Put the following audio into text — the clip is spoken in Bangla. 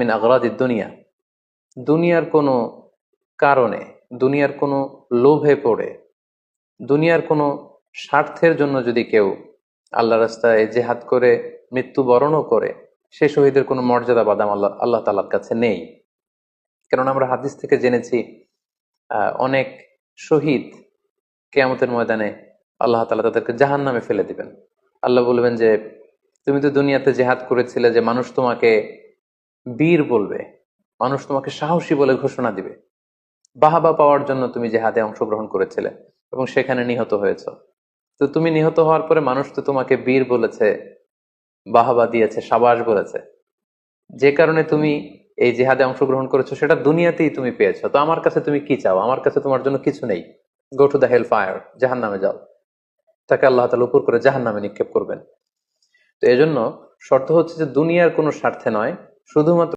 মিন দুনিয়া। দুনিয়ার কোনো কারণে, দুনিয়ার কোনো লোভে পড়ে, দুনিয়ার কোনো স্বার্থের জন্য যদি কেউ আল্লাহ রাস্তায় জেহাদ করে, মৃত্যুবরণও করে, সে শহীদের কোনো মর্যাদা বাদাম আল্লাহ আল্লাহ তালার কাছে নেই। কারণ আমরা হাদিস থেকে জেনেছি অনেক শহীদ কেয়ামতের ময়দানে আল্লাহ তালা তাদেরকে জাহান নামে ফেলে দিবেন। আল্লাহ বলবেন যে, তুমি তো দুনিয়াতে জেহাদ করেছিলে যে মানুষ তোমাকে বীর বলবে, মানুষ তোমাকে সাহসী বলে ঘোষণা দিবে। বাহাবা পাওয়ার জন্য তুমি জেহাদে অংশগ্রহণ করেছিলে এবং সেখানে নিহত হয়েছ। তো তুমি নিহত হওয়ার পরে মানুষ তো তোমাকে বীর বলেছে, বাহাবা দিয়েছে, সাবাস বলেছে। যে কারণে তুমি এই জেহাদে অংশগ্রহণ করেছ, সেটা দুনিয়াতেই তুমি পেয়েছ। তো আমার কাছে তুমি কি চাও? আমার কাছে তোমার জন্য কিছু নেই। Go to the hell fire জাহান নামে যাও। তাকে আল্লাহ তালা উপর করে জাহান নামে নিক্ষেপ করবেন। তো এজন্য শর্ত হচ্ছে যে দুনিয়ার কোনো স্বার্থে নয় শুধুমাত্র